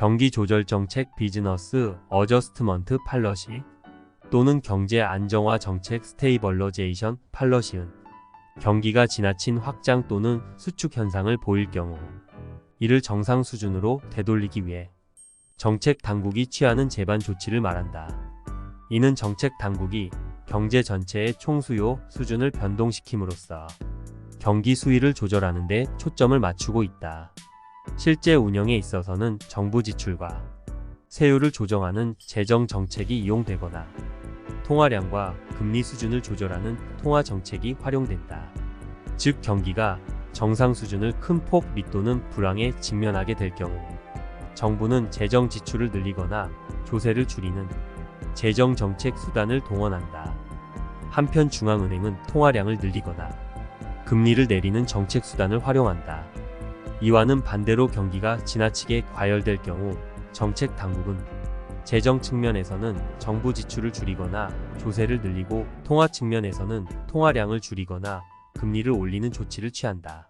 경기 조절 정책 비즈너스 어저스트먼트 팔러시 또는 경제 안정화 정책 스테이벌러제이션 팔러시은 경기가 지나친 확장 또는 수축 현상을 보일 경우 이를 정상 수준으로 되돌리기 위해 정책 당국이 취하는 제반 조치를 말한다. 이는 정책 당국이 경제 전체의 총수요 수준을 변동시킴으로써 경기 수위를 조절하는 데 초점을 맞추고 있다. 실제 운영에 있어서는 정부 지출과 세율을 조정하는 재정 정책이 이용되거나 통화량과 금리 수준을 조절하는 통화 정책이 활용된다. 즉 경기가 정상 수준을 큰 폭 밑도는 불황에 직면하게 될 경우 정부는 재정 지출을 늘리거나 조세를 줄이는 재정 정책 수단을 동원한다. 한편 중앙은행은 통화량을 늘리거나 금리를 내리는 정책 수단을 활용한다. 이와는 반대로 경기가 지나치게 과열될 경우 정책 당국은 재정 측면에서는 정부 지출을 줄이거나 조세를 늘리고 통화 측면에서는 통화량을 줄이거나 금리를 올리는 조치를 취한다.